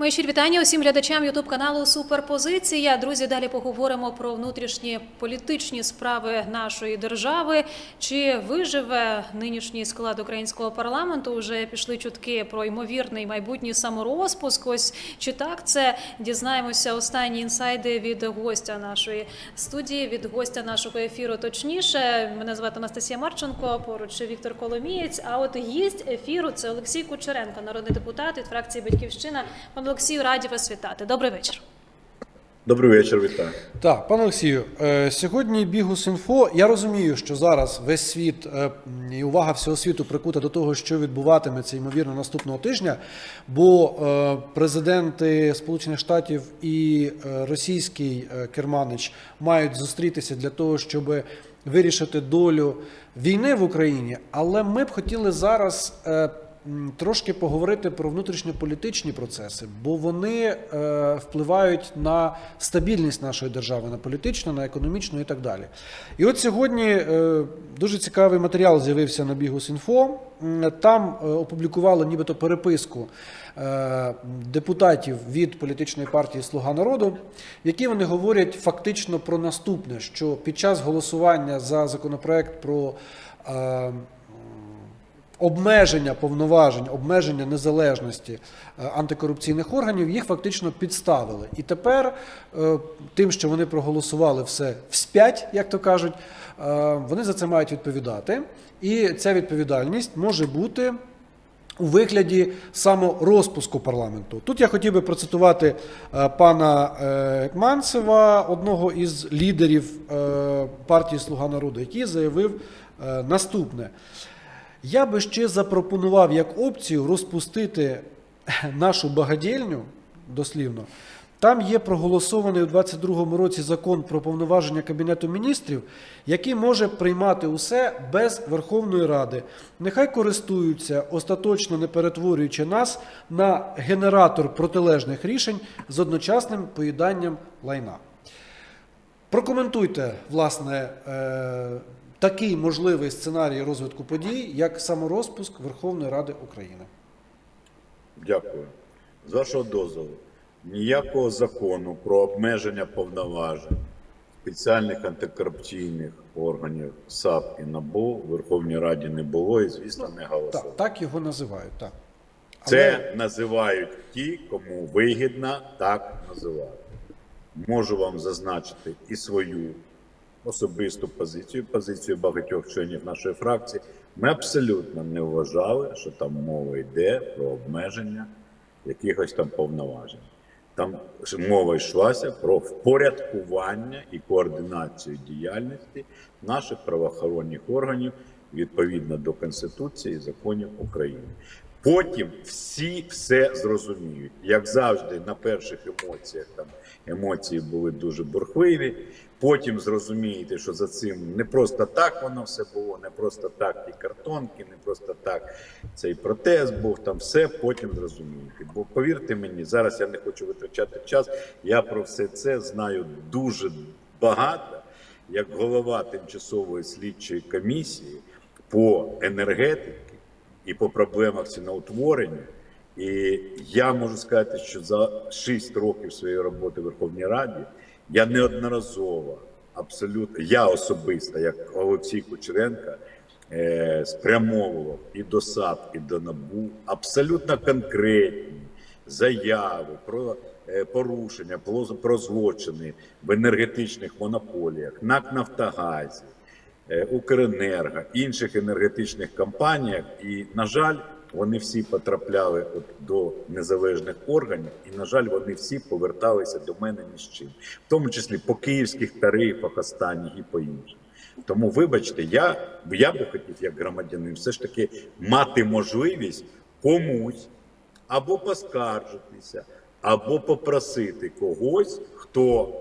Мої щирі вітання усім глядачам Ютуб каналу Суперпозиція. Друзі, далі поговоримо про внутрішні політичні справи нашої держави. Чи виживе нинішній склад українського парламенту? Уже пішли чутки про ймовірний майбутній саморозпуск. Ось чи так це дізнаємося останні інсайди від гостя нашої студії, від гостя нашого ефіру. Точніше, мене звати Анастасія Марченко. Поруч Віктор Коломієць. А от гість ефіру це Олексій Кучеренко, народний депутат від фракції Батьківщина. Олексію, раді вас вітати. Добрий вечір. Добрий вечір, вітаю. Так, пане Олексію, е, сьогодні Бігус.Інфо. Я розумію, що зараз весь світ е, і увага всього світу прикута до того, що відбуватиметься ймовірно наступного тижня. Бо е, президенти Сполучених Штатів і російський керманич мають зустрітися для того, щоб вирішити долю війни в Україні. Але ми б хотіли зараз. Трошки поговорити про внутрішньополітичні процеси, бо вони е, впливають на стабільність нашої держави, на політичну, на економічну і так далі. І от сьогодні е, дуже цікавий матеріал з'явився на Бігус.Інфо. Там е, опублікували нібито переписку депутатів від політичної партії Слуга народу, які вони говорять фактично про наступне: що під час голосування за законопроект про обмеження повноважень, обмеження незалежності е, антикорупційних органів, їх фактично підставили. І тепер е, тим, що вони проголосували все вспять, як то кажуть, е, вони за це мають відповідати. І ця відповідальність може бути. У вигляді саморозпуску парламенту. Тут я хотів би процитувати пана Манцева, одного із лідерів партії Слуга народу, який заявив наступне: я би ще запропонував як опцію розпустити нашу багадільню, дослівно. Там є проголосований у 2022 році закон про повноваження Кабінету міністрів, який може приймати усе без Верховної Ради. Нехай користуються, остаточно не перетворюючи нас на генератор протилежних рішень з одночасним поїданням лайна. Прокоментуйте, власне, е, такий можливий сценарій розвитку подій, як саморозпуск Верховної Ради України. Дякую. З вашого дозволу. Ніякого закону про обмеження повноважень спеціальних антикорупційних органів САП і НАБУ в Верховній Раді не було і, звісно, не голосували. Так, так його називають. Так. Це називають ті, кому вигідно так називати. Можу вам зазначити і свою особисту позицію, позицію багатьох членів нашої фракції. Ми абсолютно не вважали, що там мова йде про обмеження якихось там повноважень. Там мова йшлася про впорядкування і координацію діяльності наших правоохоронних органів відповідно до Конституції і законів України. Потім всі все зрозуміють. Як завжди, на перших емоціях там емоції були дуже бурхливі. Потім зрозумієте, що за цим не просто так воно все було, не просто так ті картонки, не просто так цей протез був, там все потім зрозумієте. Бо повірте мені, зараз я не хочу витрачати час. Я про все це знаю дуже багато, як голова тимчасової слідчої комісії по енергетиці і по проблемах ціноутворення. І я можу сказати, що за 6 років своєї роботи в Верховній Раді я неодноразово, абсолютно, я особисто, як Олексій Кучеренко, е, спрямовував і до САП, і до НАБУ абсолютно конкретні заяви про е, порушення, про, про злочини в енергетичних монополіях, НАК Нафтогазі, Укренерго, інших енергетичних компаніях. І, на жаль, вони всі потрапляли от до незалежних органів, і, на жаль, вони всі поверталися до мене ні з чим, в тому числі по київських тарифах останніх і по іншим. Тому, вибачте, я, я би хотів, як громадянин, все ж таки мати можливість комусь або поскаржитися, або попросити когось, хто,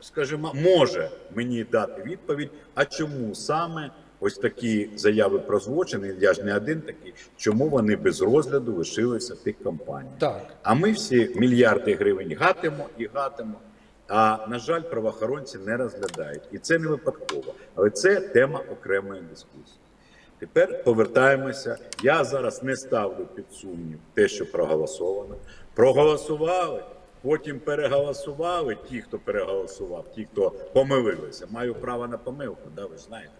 скажімо, може мені дати відповідь, а чому саме ось такі заяви про злочини, я ж не один такий, чому вони без розгляду лишилися в тих компаніях. Так. А ми всі мільярди гривень гатимо і гатимо. А на жаль, правоохоронці не розглядають. І це не випадково. Але це тема окремої дискусії. Тепер повертаємося. Я зараз не ставлю під сумнів те, що проголосовано. Проголосували, потім переголосували. Ті, хто переголосував, ті, хто помилилися. Маю право на помилку, да, ви знаєте.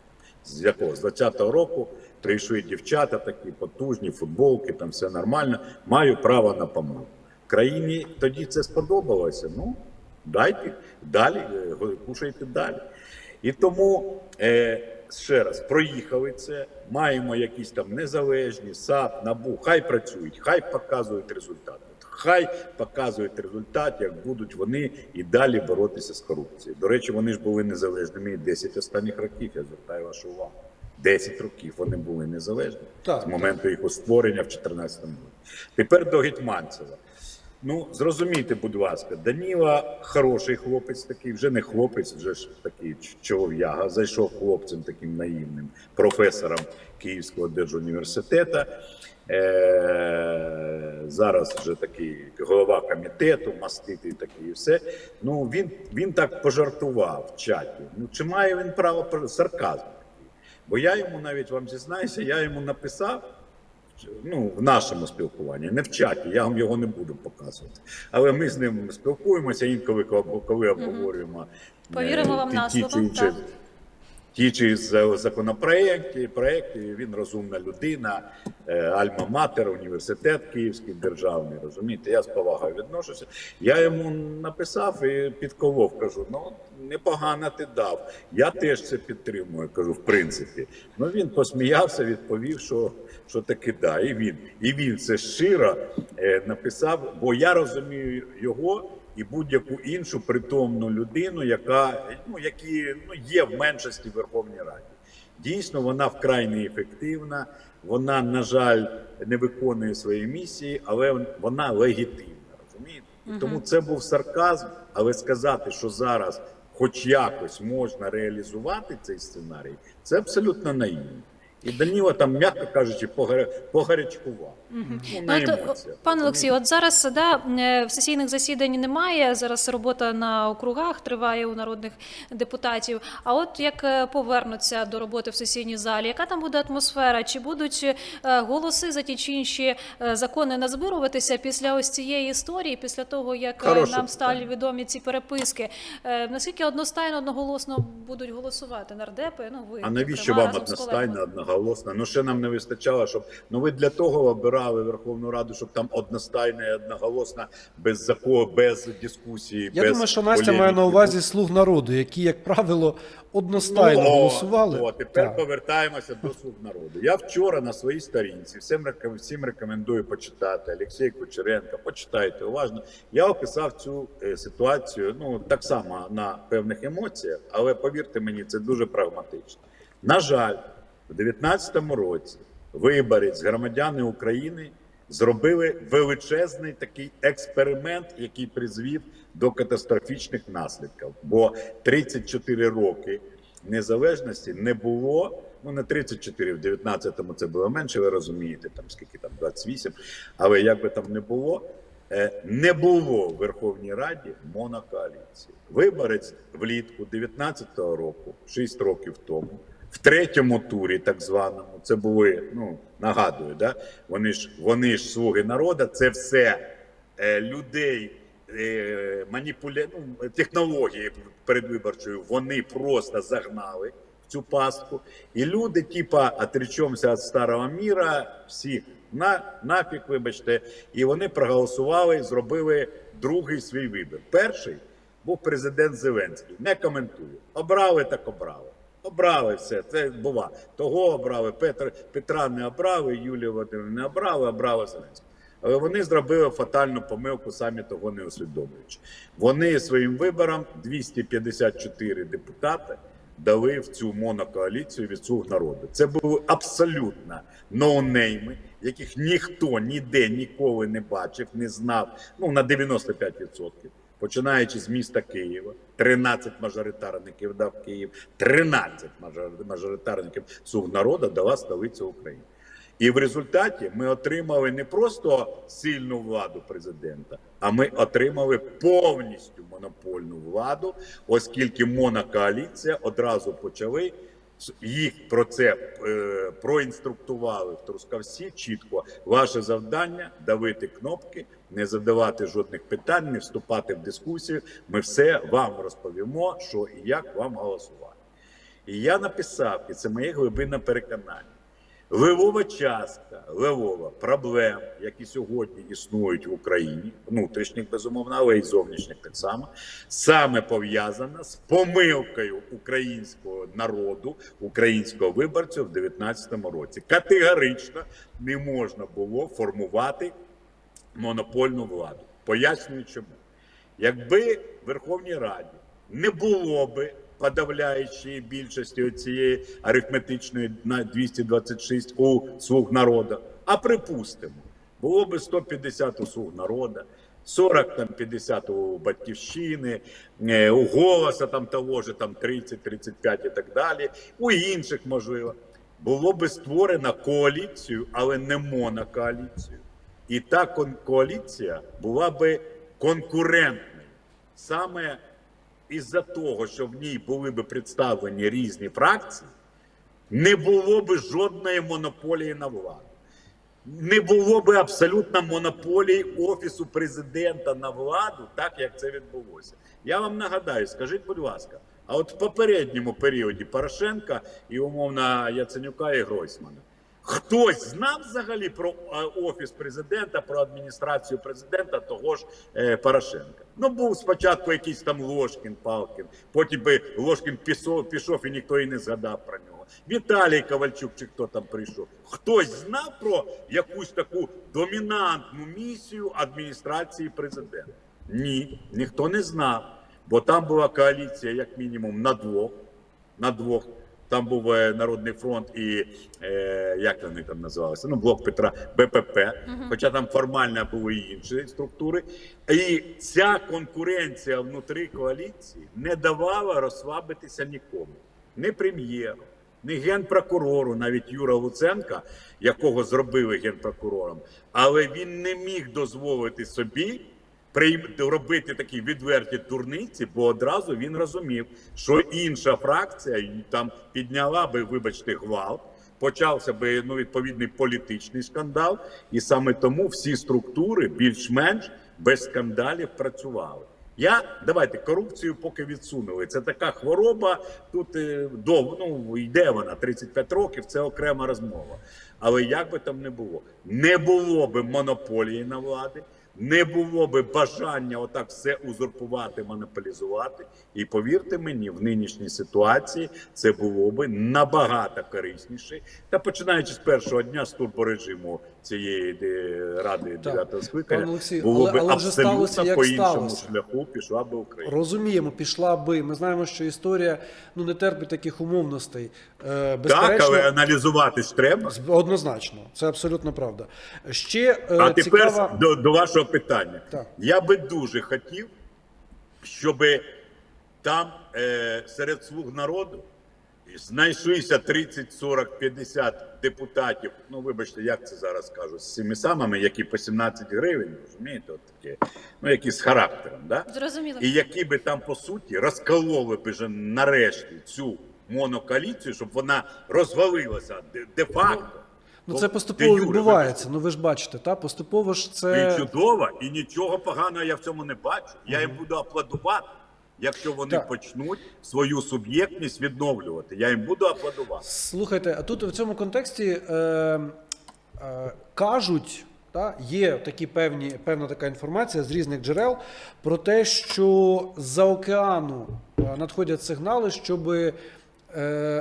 З якого? З 20-го року прийшли дівчата такі потужні, футболки, там все нормально. Маю право на помилку. Країні тоді це сподобалося. Ну, дайте далі, е, кушайте далі. І тому е, ще раз проїхали це. Маємо якісь там незалежні САП, НАБУ. Хай працюють, хай показують результат. Хай показують результат, як будуть вони і далі боротися з корупцією. До речі, вони ж були незалежними і 10 останніх років. Я звертаю вашу увагу. 10 років вони були незалежні Так, з моменту їх створення в 2014 році. Тепер до Гетьманцева. Ну, зрозумійте, будь ласка, Даніла хороший хлопець такий, вже не хлопець, вже ж такий чолов'яга. Зайшов хлопцем таким наївним, професором Київського держуніверситету. Е- зараз вже такий голова комітету, маститий такий і все. Ну, він, він так пожартував в чаті. Ну, чи має він право сарказм? Бо я йому навіть вам зізнаюся, я йому написав ну, в нашому спілкуванні, не в чаті, я вам його не буду показувати. Але ми з ним спілкуємося інколи, коли обговорюємо. е, Повіримо вам ті- на слово. Ті чи законопроекти, проекти, він розумна людина, е, Альма-Матер, університет Київський державний, розумієте, я з повагою відношуся. Я йому написав і підколов, кажу, ну непогано ти дав. Я теж це підтримую, кажу, в принципі. Ну він посміявся, відповів, що, що таки да. І він, і він це щиро е, написав, бо я розумію його і будь-яку іншу притомну людину, яка ну які ну є в меншості в Верховній Раді. Дійсно, вона вкрай неефективна. Вона, на жаль, не виконує свої місії, але вона легітимна. Розумієте? І Тому це був сарказм, але сказати, що зараз, хоч якось, можна реалізувати цей сценарій, це абсолютно наївно. І Даніла там, м'яко кажучи, погар- погарячкував. Ну, Ну, пане Олексію, от зараз да, е, в сесійних засідань немає. Зараз робота на округах триває у народних депутатів. А от як е, повернуться до роботи в сесійній залі, яка там буде атмосфера? Чи будуть е, голоси за ті чи інші закони назбируватися після ось цієї історії, після того як Хороше нам стали питання. відомі ці переписки? Наскільки одностайно одноголосно будуть голосувати нардепи? Ну ви А навіщо вам одностайно, колегами? Одноголосно? Ну ще нам не вистачало, щоб ну ви для того обирали Верховну Раду, щоб там одностайно і одноголосно, без закону, без дискусії. Я без думаю, що Настя полеміки. має на увазі слуг народу, які, як правило, одностайно Ну, голосували. О, тепер Так. повертаємося до слуг народу. Я вчора на своїй сторінці всім всім рекомендую почитати. Олексій Кучеренко, почитайте уважно. Я описав цю е, ситуацію. Ну так само на певних емоціях, але повірте мені, це дуже прагматично. На жаль, в 2019 році виборець громадяни України зробили величезний такий експеримент, який призвів до катастрофічних наслідків. Бо 34 роки незалежності не було. Ну, не 34, в 19-му це було менше, ви розумієте, там скільки там 28. Але як би там не було, е, не було в Верховній Раді монокоаліції. Виборець влітку 19-го року, 6 років тому, в третьому турі, так званому, це були, ну нагадую, да? вони ж вони ж слуги народу, це все е, людей. Е, маніпуля... ну, технології передвиборчої вони просто загнали в цю пастку. І люди, типа, отречемося від старого міра, всі на, нафіг, вибачте, і вони проголосували, зробили другий свій вибір. Перший був президент Зеленський. Не коментую. Обрали так обрали. Обрали все, це бува. Того обрали, Петр, Петра не обрали, Юлію Володимирівну не обрали, обрали Зеленського. Але вони зробили фатальну помилку, самі того не усвідомлюючи. Вони своїм вибором 254 депутати дали в цю монокоаліцію від слуг народу. Це були абсолютно ноунейми, яких ніхто ніде ніколи не бачив, не знав. Ну на 95%. Починаючи з міста Києва, 13 мажоритарників дав Київ, 13 мажоритарників слуг народу дала столиця України. І в результаті ми отримали не просто сильну владу президента, а ми отримали повністю монопольну владу, оскільки монокоаліція одразу почали Їх про це е, проінструктували в Трускавці чітко. Ваше завдання давити кнопки, не задавати жодних питань, не вступати в дискусію. Ми все вам розповімо, що і як вам голосувати. І я написав, і це моє глибинне переконання. Левова частка, левова проблем, які сьогодні існують в Україні, внутрішніх безумовно, але й зовнішніх так само, саме пов'язана з помилкою українського народу, українського виборця в 2019 році. Категорично не можна було формувати монопольну владу. Пояснюю чому. Якби в Верховній Раді не було би подавляючої більшості цієї арифметичної на 226 у слуг народу, а припустимо, було би 150 у слуг народу, 40 там 50 у батьківщини, е, у голоса там того ж там 30-35 і так далі, у інших можливо. Було би створена коаліцію, але не монокоаліцію. І та коаліція була би конкурентною саме із-за того, що в ній були би представлені різні фракції, не було би жодної монополії на владу. Не було би абсолютно монополії Офісу президента на владу, так як це відбулося. Я вам нагадаю, скажіть, будь ласка, а от в попередньому періоді Порошенка і умовно Яценюка і Гройсмана. Хтось знав взагалі про е, офіс президента, про адміністрацію президента того ж е, Порошенка. Ну був спочатку якийсь там Ложкін, Палкін, потім би Ложкін пішов, пішов і ніхто і не згадав про нього. Віталій Ковальчук чи хто там прийшов. Хтось знав про якусь таку домінантну місію адміністрації президента? Ні, ніхто не знав, бо там була коаліція, як мінімум, на двох. На двох. Там був е, Народний фронт і е, як вони там називалися? Ну, блок Петра БПП, хоча там формально були і інші структури. І ця конкуренція внутрі коаліції не давала розслабитися нікому, не прем'єру, не генпрокурору, навіть Юра Луценка, якого зробили генпрокурором, але він не міг дозволити собі робити такі відверті дурниці, бо одразу він розумів, що інша фракція там підняла би, вибачте, гвалт. Почався би ну відповідний політичний скандал, і саме тому всі структури більш-менш без скандалів працювали. Я давайте корупцію поки відсунули. Це така хвороба. Тут е, довго ну йде вона 35 років. Це окрема розмова. Але як би там не було, не було би монополії на влади, не було би бажання отак все узурпувати, монополізувати. І повірте мені, в нинішній ситуації це було би набагато корисніше. Та починаючи з першого дня з турборежиму цієї ради. 9 скликання, було але- би але вже абсолютно сталося, як по іншому сталося. шляху пішла би Україна. Розуміємо, пішла би. Ми знаємо, що історія ну не терпить таких умовностей. Е, Так, але аналізувати ж треба. однозначно, це абсолютно правда. Ще е, А тепер цікава... до, до вашого питання. Так. Я би дуже хотів, щоб там е, серед слуг народу знайшлися 30, 40, 50 депутатів. Ну, вибачте, як це зараз кажуть, з цими самими, які по 17 гривень, розумієте, от такі, ну які з характером, да? Зрозуміло. і які би там по суті розкололи би вже нарешті цю монокоаліцію, щоб вона розвалилася де- де-факто. Ну це поступово відбувається. Ну ви ж бачите, та поступово ж і це чудово, і нічого поганого я в цьому не бачу. Я їм буду аплодувати, якщо вони Так. почнуть свою суб'єктність відновлювати. Я їм буду аплодувати. Слухайте, а тут в цьому контексті е, е, кажуть, та, є такі певні, певна така інформація з різних джерел про те, що з-за океану е, надходять сигнали, щоб е,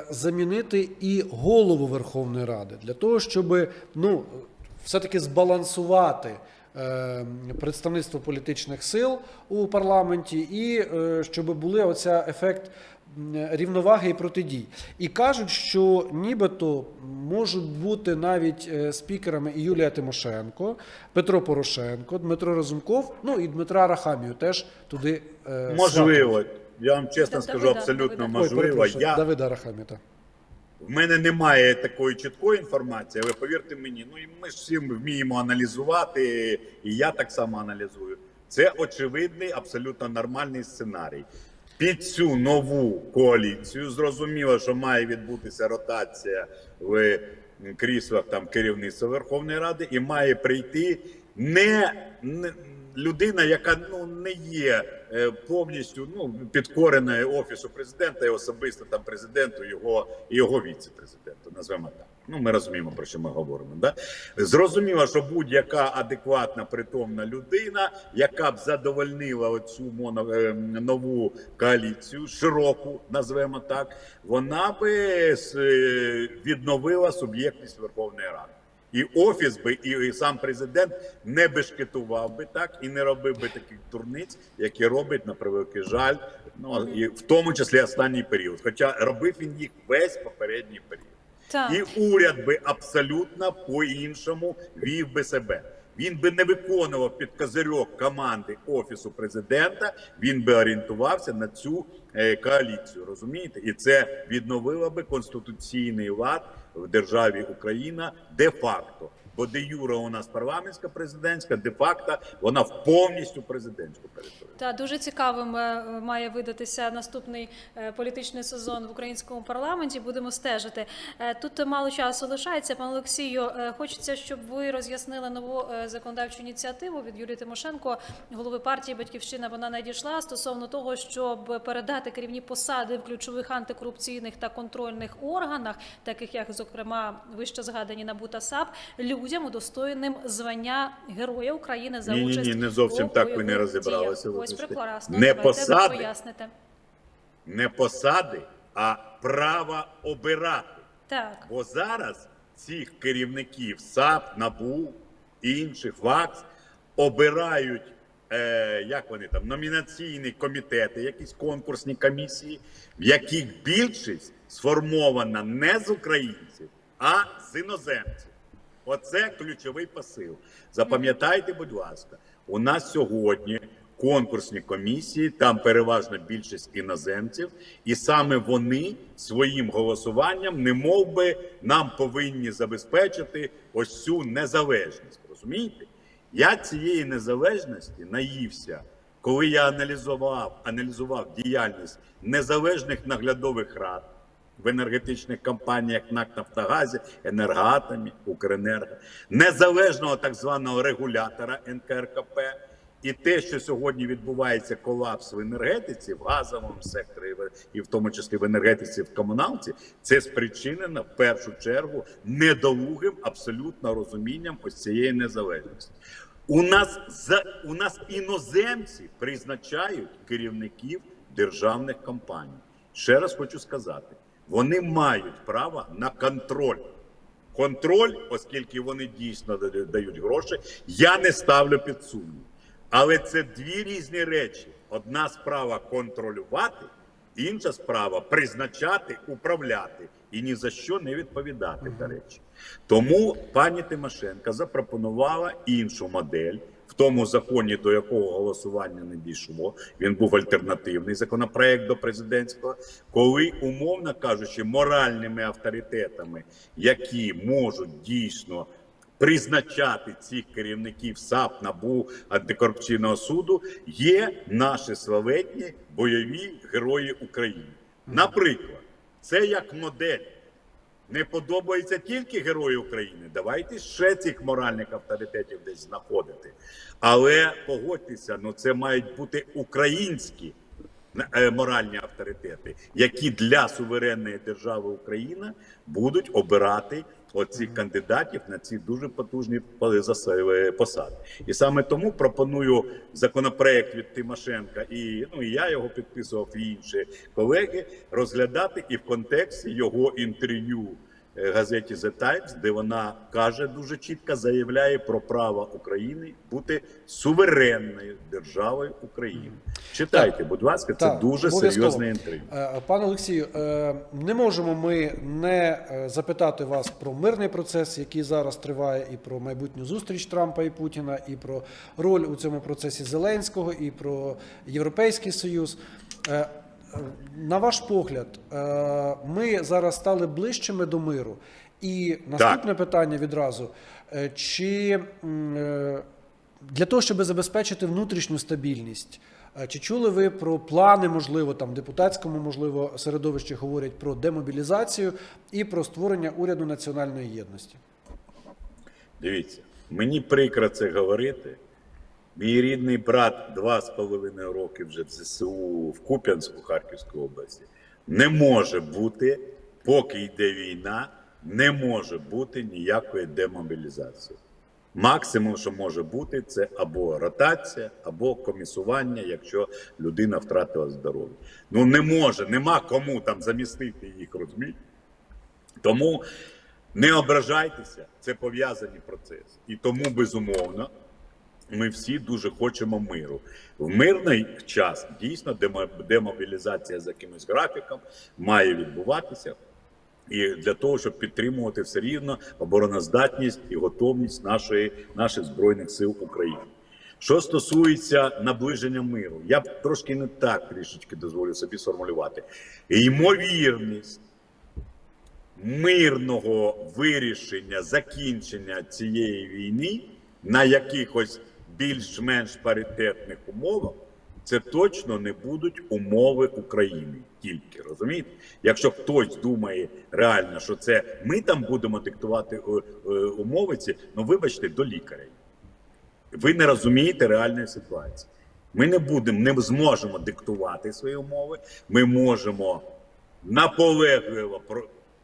замінити і голову Верховної Ради для того, щоб ну, все-таки збалансувати. Е, Представництво політичних сил у парламенті, і е, щоб були оця ефект рівноваги і протидій. І кажуть, що нібито можуть бути навіть е, спікерами і Юлія Тимошенко, Петро Порошенко, Дмитро Разумков, ну і Дмитра Рахамію теж туди Можливо, я вам чесно Да- скажу, абсолютно Давида. Можливо. перепрошую, Я Давида Рахамію, так. В мене немає такої чіткої інформації, але повірте мені, ну і ми ж всі вміємо аналізувати, і я так само аналізую. Це очевидний, абсолютно нормальний сценарій. під цю нову коаліцію. Зрозуміло, що має відбутися ротація в кріслах там керівництва Верховної Ради, і має прийти не, не людина, яка ну не є е, повністю ну підкореною офісу президента і особисто там президенту, його його віце-президенту. Назвемо так. Ну ми розуміємо про що ми говоримо. Да? Зрозуміло, що будь-яка адекватна притомна людина, яка б задовольнила оцю моно, е, нову коаліцію, широку, назвемо так, вона би е, відновила суб'єктність Верховної. І офіс би, і, і сам президент не бешкетував би так і не робив би таких дурниць, які робить на превеликий жаль, ну і в тому числі останній період. Хоча робив він їх весь попередній період. Так. І уряд би абсолютно по-іншому вів би себе. Він би не виконував під козирьок команди офісу президента. Він би орієнтувався на цю е, коаліцію. Розумієте, і це відновило би конституційний лад в державі Україна де-факто. Бо де юра у нас парламентська президентська, де-факто вона в повністю президентську територію. Та дуже цікавим е, має видатися наступний е, політичний сезон в українському парламенті. Будемо стежити. Е, Тут мало часу лишається. Пане Олексію, хочеться, щоб ви роз'яснили нову законодавчу ініціативу від Юлії Тимошенко, голови партії Батьківщина. Вона надійшла стосовно того, щоб передати керівні посади в ключових антикорупційних та контрольних органах, таких як, зокрема, вище згадані НАБУ та САП, людям удостоєним звання Героя України за Ні, ні, участь ні, не зовсім у так ви не розібралися. Ось прекрасно. Не Давайте посади. поясните. Не посади, а право обирати. Так. Бо зараз цих керівників САП, НАБУ інших ВАКС обирають, е, як вони там, номінаційні комітети, якісь конкурсні комісії, в яких більшість сформована не з українців, а з іноземців. Оце ключовий посил. Запам'ятайте, будь ласка, у нас сьогодні конкурсні комісії, там переважна більшість іноземців, і саме вони своїм голосуванням, не мов би, нам повинні забезпечити ось цю незалежність. Розумієте? Я цієї незалежності наївся, коли я аналізував, аналізував діяльність незалежних наглядових рад в енергетичних компаніях НАК Нафтогазі, Енергоатомі, Укренерго, незалежного так званого регулятора НКРКП. І те, що сьогодні відбувається колапс в енергетиці, в газовому секторі, і в тому числі в енергетиці, в комуналці, це спричинено в першу чергу недолугим абсолютно розумінням ось цієї незалежності. У нас за у нас іноземці призначають керівників державних компаній. Ще раз хочу сказати: вони мають право на контроль. Контроль, оскільки вони дійсно дають гроші, я не ставлю під сумнів. Але це дві різні речі: одна справа контролювати, інша справа призначати, управляти і ні за що не відповідати. До речі, тому пані Тимошенко запропонувала іншу модель. В тому законі, до якого голосування не дійшло, він був альтернативний законопроект до президентського, коли, умовно кажучи, моральними авторитетами, які можуть дійсно призначати цих керівників САП, НАБУ, антикорупційного суду, є наші славетні бойові герої України. Наприклад, це як модель. Не подобається тільки герої України. Давайте ще цих моральних авторитетів десь знаходити. Але погодьтеся, ну це мають бути українські е, моральні авторитети, які для суверенної держави Україна будуть обирати оцих кандидатів на ці дуже потужні по- е, посади. І саме тому пропоную законопроект від Тимошенка, і ну і я його підписував, і інші колеги розглядати і в контексті його інтерв'ю газеті The Times, де вона каже дуже чітко заявляє про право України бути суверенною державою України. Читайте, будь ласка, це Так, дуже серйозне інтерв'ю. Е, Пане Олексію, е, не можемо ми не е, запитати вас про мирний процес, який зараз триває, і про майбутню зустріч Трампа і Путіна, і про роль у цьому процесі Зеленського, і про Європейський Союз. На ваш погляд, е, ми зараз стали ближчими до миру. І наступне питання відразу: Е, чи е, для того, щоб забезпечити внутрішню стабільність, Чи чули ви про плани, можливо, там депутатському, можливо, середовищі говорять про демобілізацію і про створення уряду національної єдності? Дивіться, мені прикро це говорити. Мій рідний брат два з половиною роки вже в ЗСУ в Куп'янську Харківської області. Не може бути, поки йде війна, не може бути ніякої демобілізації. Максимум, що може бути, це або ротація, або комісування, якщо людина втратила здоров'я. Ну не може, нема кому там замістити їх, розумієте? Тому не ображайтеся, це пов'язані процеси. І тому, безумовно, ми всі дуже хочемо миру. В мирний час дійсно демо- демобілізація за якимось графіком має відбуватися. І для того, щоб підтримувати все рівно обороноздатність і готовність нашої, наших збройних сил України. Що стосується наближення миру, я б трошки не так трішечки дозволю собі сформулювати. Ймовірність мирного вирішення закінчення цієї війни на якихось більш-менш паритетних умовах, це точно не будуть умови України тільки розумієте? Якщо хтось думає реально, що це ми там будемо диктувати е, е, умови, ці, ну вибачте, до лікаря. Ви не розумієте реальної ситуації. Ми не будемо, не зможемо диктувати свої умови. Ми можемо наполегливо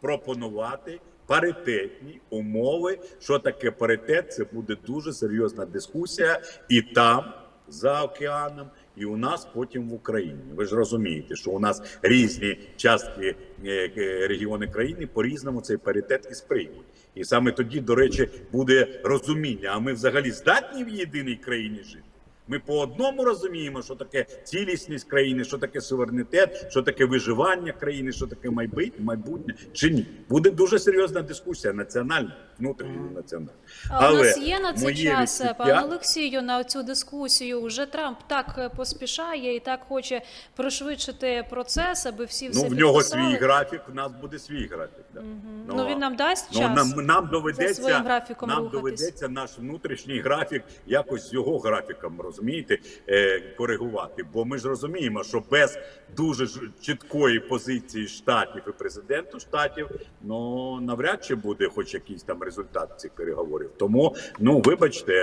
пропонувати паритетні умови. Що таке паритет? Це буде дуже серйозна дискусія і там, за океаном, і у нас потім в Україні. Ви ж розумієте, що у нас різні частки е, е, регіони країни по-різному цей паритет і сприймуть. І саме тоді, до речі, буде розуміння. А ми взагалі здатні в єдиній країні жити. Ми по одному розуміємо, що таке цілісність країни, що таке суверенітет, що таке виживання країни, що таке майбутнє, майбутнє чи ні. Буде дуже серйозна дискусія національна, внутрішньо національна. А у нас є на це час, відчуття- пане Олексію, на цю дискусію. Уже Трамп так е, поспішає і так хоче пришвидшити процес, аби всі все Ну, в нього підписали. свій графік, в нас буде свій графік. Да. Ну, він нам дасть Ну, час нам, нам доведеться, своїм графіком нам рухатись. доведеться наш внутрішній графік якось з його графіком, розумієте, е, коригувати. Бо ми ж розуміємо, що без дуже чіткої позиції штатів і президенту штатів, ну навряд чи буде хоч якийсь там результат цих переговорів. Тому, ну вибачте,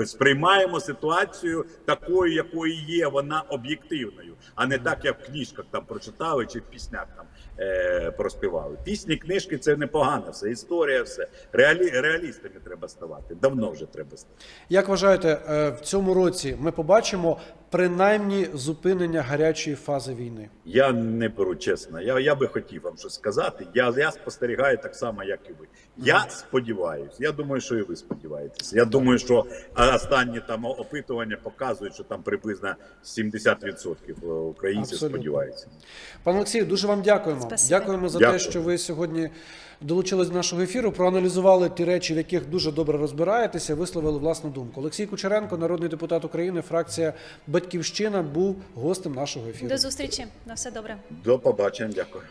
е, сприймаємо ситуацію такою, якою є, вона об'єктивною, а не так, як в книжках там прочитали чи в піснях там е, проспівали. Пісні, книжки це непогано, все історія, все реалі, реалістами треба ставати. Давно вже треба ставати. Як вважаєте, е, в цьому році ми побачимо принаймні зупинення гарячої фази війни? Я не беру чесно. Я, я би хотів вам щось сказати. Я, я спостерігаю так само, як і ви. Я сподіваюся. Я думаю, що і ви сподіваєтеся. Я думаю, що останні там опитування показують, що там приблизно 70% українців Абсолютно. сподіваються. Пане Олексію, дуже вам дякуємо. Спасибо. Дякуємо за Дякую. те, що ви сьогодні долучились до нашого ефіру, проаналізували ті речі, в яких дуже добре розбираєтеся, висловили власну думку. Олексій Кучеренко, народний депутат України, фракція Батьківщина, був гостем нашого ефіру. До зустрічі. На все добре. До побачення, дякую.